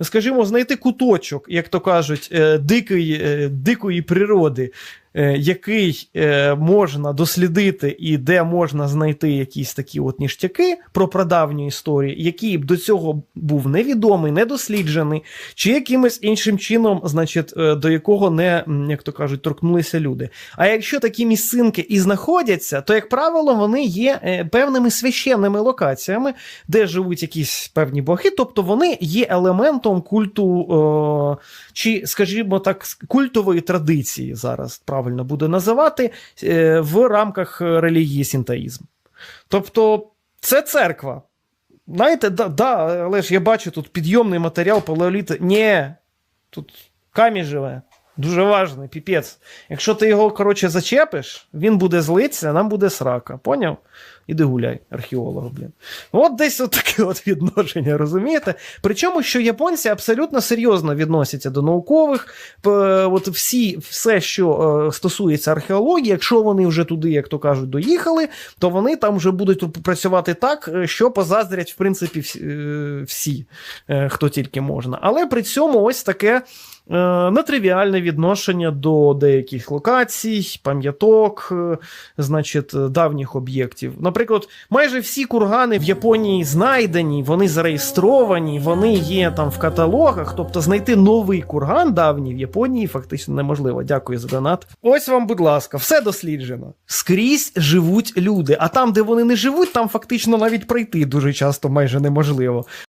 скажімо, знайти куточок, як то кажуть, е, дикої, е, дикої природи, який е, можна дослідити і де можна знайти якісь такі от ніштяки про прадавню історію, який б до цього був невідомий, недосліджений, чи якимось іншим чином, значить, е, до якого не, як то кажуть, торкнулися люди. А якщо такі місцинки і знаходяться, то, як правило, вони є е, певними священними локаціями, де живуть якісь певні боги, тобто вони є елементом культу, чи, скажімо так, культової традиції зараз правильно буде називати е, в рамках релігії синтоїзм. Тобто, це церква. Знаєте, да, да, але ж я бачу тут підйомний матеріал палеоліту. Ні, тут камінь живе. Дуже важний, піпець. Якщо ти його, коротше, зачепиш, він буде злитися, нам буде срака. Поняв? Іди гуляй, археолог, блін. От десь от таке от відношення, розумієте? Причому, що японці абсолютно серйозно відносяться до наукових, от всі, все, що е, стосується археології, якщо вони вже туди, як то кажуть, доїхали, то вони там вже будуть працювати так, е, що позаздрять, в принципі, всі, е, хто тільки можна. Але при цьому ось таке. Нетривіальне відношення до деяких локацій, пам'яток, значить, давніх об'єктів. Наприклад, майже всі кургани в Японії знайдені, вони зареєстровані, вони є там в каталогах. Тобто знайти новий курган давній в Японії фактично неможливо. Дякую за донат. Ось вам, будь ласка, все досліджено. Скрізь живуть люди, а там, де вони не живуть, там фактично навіть пройти дуже часто майже неможливо.